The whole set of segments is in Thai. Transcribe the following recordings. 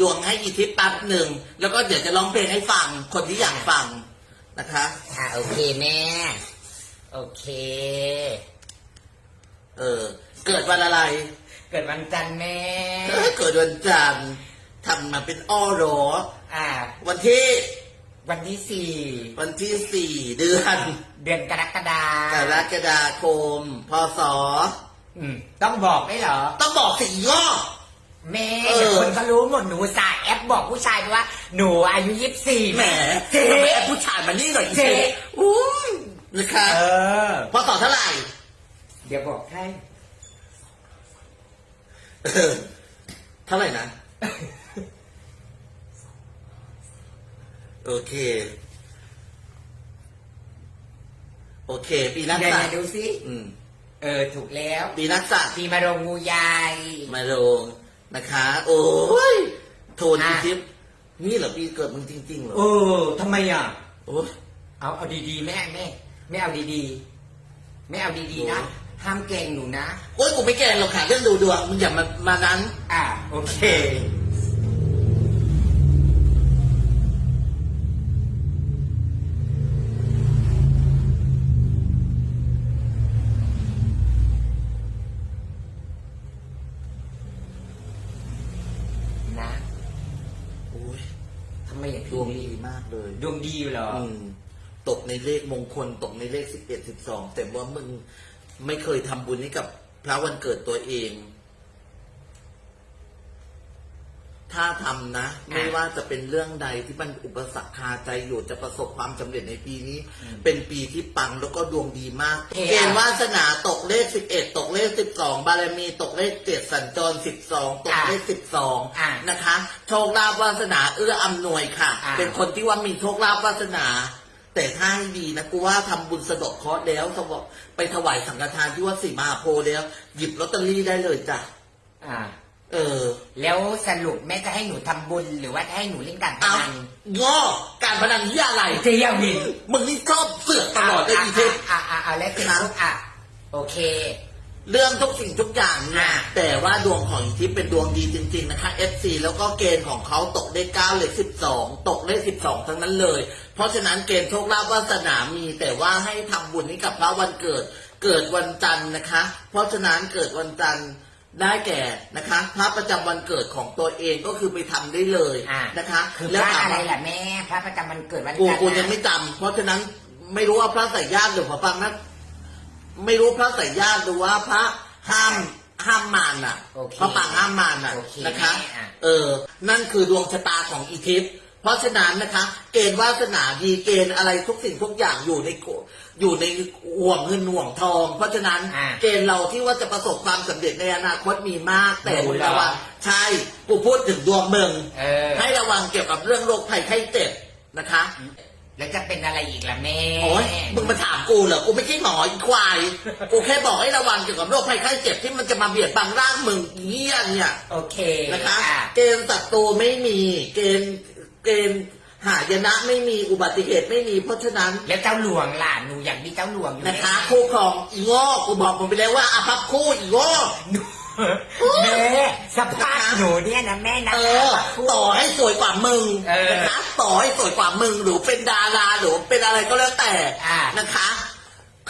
ดวงให้อีทิปแป๊บหนึ่ง แล้วก็เดี๋ยวจะร้องเพลงให้ฟัง คนที่อยากฟังนะคะอ่าโอเคแม่ โอเค เออ เกิดวันอะไร เกิดวันจันทร์แม่ เออเกิดวันจันทร์ทำมาเป็นอ้อเหรอ อ่า วันที่วันที่สี่วันที่สี่เดือน เดือนกรกฎากรกฎาคม พศ อืม ต้องบอกไหมเหรอ ต้องบอกสี่ย่อ แม่เออเดี๋ยวคนเขารู้หมดหนูสายแอปบอกผู้ชายไปว่า หนูอายุยี่สิบสี่แหมเจ๊ทำไมแอบผู้ชายมานี่หน่อยเจ๊เจ๊อุ้ยนะคะเออพศเท่าไหร่ เดี๋ยวบอกให้เออเท่าไหร่นะ โอเค โอเค ปีนักเดี๋ยวสัไหนตว์ดูสิอืมเออ ถูกแล้ว ปีนักสัตว์ปีมะโรงงูใหญ่มาลง นะคะ โอ้ยโทนอีอะทิพย์นี่เหรอปีเกิดมึงจริงๆเหรอเออทำไมอะ โอ้ย เอาเอาดีๆแม่แม่ไม่เอาดีๆไม่เอาดีๆนะโอ้ ห้ามเก่งหนูนะ โอ้ยกูไม่แกล้งหรอกค่ะเรื่องดูดวงมึงอย่ามามานั้น อ่าโอเค ดพี่วงดีมากเลย ดวงดีอยู่เหรอ อืมตกในเลขมงคล ตกในเลขสิบเอ็ดสิบสองแต่ว่ามึงไม่เคยทำบุญให้กับพระวันเกิดตัวเอง ถ้าทำนะ ไม่ว่าจะเป็นเรื่องใดที่มันอุปสรรคคาใจอยู่จะประสบความสำเร็จในปีนี้ เป็นปีที่ปังแล้วก็ดวงดีมากเอ๊ะเกณฑ์วาสนาตกเลขสิบเอ็ดตกเลขสิบสองบารมีตกเลขเจ็ดสัญจรสิบสองตกเลขสิบสองอะนะคะ โชคลาภวาสนาเอื้ออำนวยค่ะอะ เป็นคนที่ว่ามีโชคลาภวาสนาแต่ถ้าให้ดีนะกูว่าทำบุญสะเดอกเคราะห์แล้วสวไปถวายสังฆทานที่วัดศรีมหาโพธิ์แล้ว หยิบลอตเตอรี่ได้เลยจ้ะอ่า เออ แล้วสรุปแม่จะให้หนูทำบุญหรือว่าจะให้หนูเล่นการพเอานันง้อการพนันที่อะไรเจียวดิมึงนี่ชอบเสือกตลอดเลยอีเทป อะอะอะแล้วเสร็จปุ๊บอะโอเค เรื่องทุกสิ่งทุกอย่างเนี่ยอะ แต่ว่าดวงของอีทิพย์เป็นดวงดีจริง ๆ นะคะ FC แล้วก็เกณฑ์ของเขาตกเลขเก้าเลขสิบสองตกเลขสิบสองทั้งนั้นเลย เพราะฉะนั้นเกณฑ์โชคลาภวาสนามี แต่ว่าให้ทำบุญให้กับพระวันเกิด เกิดวันจันทร์นะคะ เพราะฉะนั้นเกิดวันจันทร์ ได้แก่นะคะพระประจำวันเกิดของตัวเองก็คือไปทำได้เลยอะนะคะคือพแล้วระถามอะไรว่าล่ะแม่พระประจำวันเกิดวันกูจันทร์กูยังนะไม่จำเพราะฉะนั้นไม่รู้ว่าพระใส่ญาติหรือพระปังนะไม่รู้พระใส่ญาติหรือว่าพระห้ามห้ามมารน่ะโอเคพระปังห้ามมารน่ะโอเคนะคะแม่อะ เออ นั่นคือดวงชะตาของอีทิพย์ เพราะฉะนั้นนะคะ เกณฑ์วาสนาดีเกณฑ์อะไรทุกสิ่งทุกอย่างอยู่ในโกอยู่ในห่วงเงินห่วงทอง เพราะฉะนั้นอะเกณฑ์เราที่ว่าจะประสบความสำเร็จในอนาคตมีมาก แต่รู้มึงเหรอระวังใช่กูพูดถึงดวงมึงเออ ให้ระวังเกี่ยวกับเรื่องโรคภัยไข้เจ็บนะคะ แล้วจะเป็นอะไรอีกล่ะแม่โอ้ยมึงมาถามกูเหรอ กูไม่ใช่หมออีควาย กูแค่บอกให้ระวังเกี่ยวกับโรคภัยไข้เจ็บที่มันจะมาเบียดบังร่างมึงเงี้ยเนี่ยโอเคนะคะ อะเกณฑ์ศัตรูไม่มี เกณฑ์ เกณฑ์หายนะไม่มีอุบัติเหตุไม่มีเพราะฉะนั้นแล้วเจ้าหลวงล่ะหนูอยากมีเจ้าหลวงอยู่นะคะไหมคู่ครองอีโง่กูบอกมึงไปแล้วว่าอาภัพคู่อีโง่ หนูแม่สภาพหนูเนี่ยนะแม่นะ เออต่อให้สวยกว่ามึงเออนะคะต่อให้สวยกว่ามึงหรือเป็นดาราหรือเป็นอะไรก็แล้วแต่อ่า นะคะ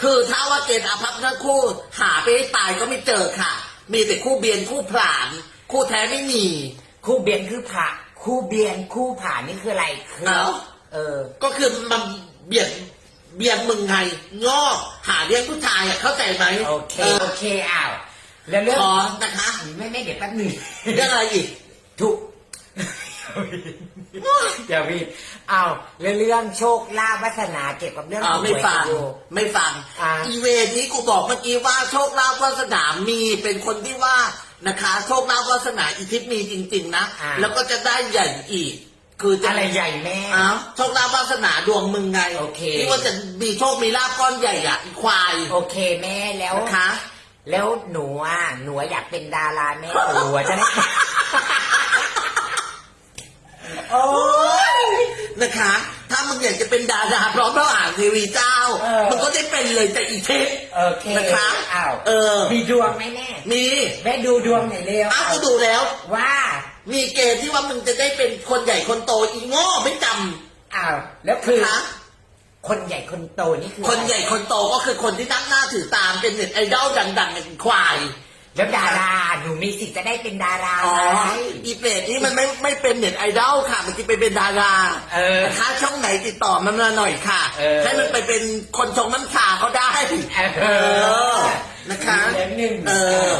คือถ้าว่าเกณฑ์อาภัพทั้งคู่ หาไปให้ตายก็ไม่เจอค่ะ มีแต่คู่เบียนคู่ผลาน คู่แท้ไม่มี คู่เบียนคือผ่า คู่เบียนคู่ผ่านนี่คืออะไรคือเอ้า เออ ก็คือมันเบียดเบียดมึงไงงอหาเลี้ยงผู้ชายอะเข้าใจไหมโอเคเออโอเคอ้าว แล้วเรื่องขอนะคะ ไม่ไม่เดี๋ยวแป๊บหนึงเรื่องอะไรอีกถูกอย่าพี่อ้าวแล้วเรื่องโชคลาภวาสนาเกี่ยวกับเรื่องอ่าไม่ฟัง หวยอยู่ ไม่ฟัง อ่า อีเวนต์นี้กูบอกเมื่อกี้ว่าโชคลาภวาสนามีเป็นคนที่ว่า นะคะโชคลาภวาสนาอีทิพย์มีจริง ๆ นะ อ่า แล้วก็จะได้ใหญ่อีก คือจะอะไรใหญ่แม่ อ้าวโชคลาภวาสนาดวงมึงไงโอเค ที่ว่าจะมีโชคมีลาภก้อนใหญ่อะอีควายโอเคแม่แล้ว นะคะ แล้วหนูอะหนูอยากเป็นดาราแม่หนูจะได้ โอ้ยนะคะถ้า มึงอยากจะเป็นดาราพร้อมพระอ่านทีวีเจ้า เออ มึงก็ได้เป็นเลยแต่อีทิพย์โอเคนะคะอ้าวเออ มีดวงไหมแม่มีแม่ดูดวงหน่อยเร็วอ้าวก็ดูแล้ว ว่ามีเกณฑ์ที่ว่ามึงจะได้เป็นคนใหญ่คนโตอีโง่ไม่จอ้าวแล้วำคือคะคนใหญ่คนโตนี่คือคนใหญ่คนโตก็คือคนที่นับหน้าถือตามเป็นเน็ตไอดอลดังๆอย่างควาย แล้วดาราหนูมีสิทธิ์จะได้เป็นดาราอ๋อไหม อีเป็ดนี่มันไม่ไม่เป็นเน็ตไอดอลค่ะ มันจะไปเป็นดาราเออนะคะช่องไหนติดต่อมันมาหน่อยค่ะ เออ ให้มันไปเป็นคนชงน้ำชาเขาได้ เออ นะคะเหลือหนึ่งเออ